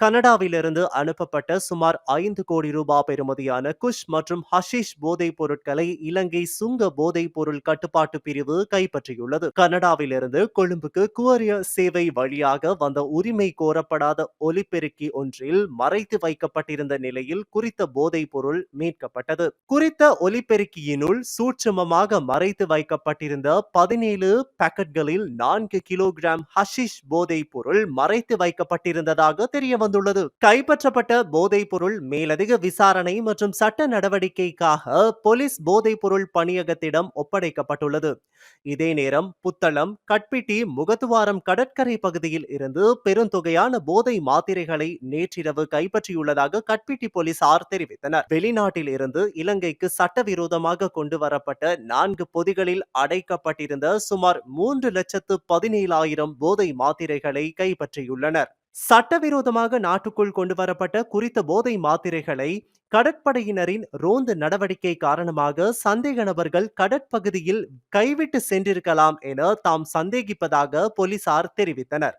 கனடாவிலிருந்து அனுப்பப்பட்ட சுமார் ஐந்து கோடி ரூபாய் பெறுமதியான குஷ் மற்றும் ஹஷிஷ் போதைப் பொருட்களை இலங்கை சுங்க போதைப் பொருள் கட்டுப்பாட்டு பிரிவு கைப்பற்றியுள்ளது. கனடாவிலிருந்து கொழும்புக்கு கூரியர் சேவை வழியாக வந்த உரிமை கோரப்படாத ஒலிபெருக்கி ஒன்றில் மறைத்து வைக்கப்பட்டிருந்த நிலையில் குறித்த போதைப் பொருள் மீட்கப்பட்டது. குறித்த ஒலிபெருக்கியினுள் சூட்சுமமாக மறைத்து வைக்கப்பட்டிருந்த பதினேழு பாக்கெட்களில் நான்கு கிலோகிராம் ஹஷிஷ் போதைப் பொருள் மறைத்து வைக்கப்பட்டிருந்ததாக தெரிய வந்துள்ளது. கைப்பற்றப்பட்ட போதைப் பொருள் மேலதிக விசாரணை மற்றும் சட்ட நடவடிக்கைக்காக போலீஸ் போதைப் பொருள் பணியகத்திடம் ஒப்படைக்கப்பட்டுள்ளது. இதே நேரம் புத்தளம் கட்பிட்டி முகத்துவாரம் கடற்கரை பகுதியில் இருந்து பெருந்தொகையான போதை மாத்திரைகளை நேற்றிரவு கைப்பற்றியுள்ளதாக கட்பிட்டி போலீசார் தெரிவித்தனர். வெளிநாட்டில் இருந்து இலங்கைக்கு சட்டவிரோதமாக கொண்டு வரப்பட்ட நான்கு பொதிகளில் அடைக்கப்பட்டிருந்த சுமார் மூன்று லட்சத்து பதினேழாயிரம் போதை மாத்திரைகளை கைப்பற்றியுள்ளனர். சட்டவிரோதமாக நாட்டுக்குள் கொண்டு வரப்பட்ட குறித்த போதை மாத்திரைகளை கடற்படையினரின் ரோந்து நடவடிக்கை காரணமாக சந்தேக நபர்கள் கடற்பகுதியில் கைவிட்டு சென்றிருக்கலாம் என தாம் சந்தேகிப்பதாக போலீசார் தெரிவித்தனர்.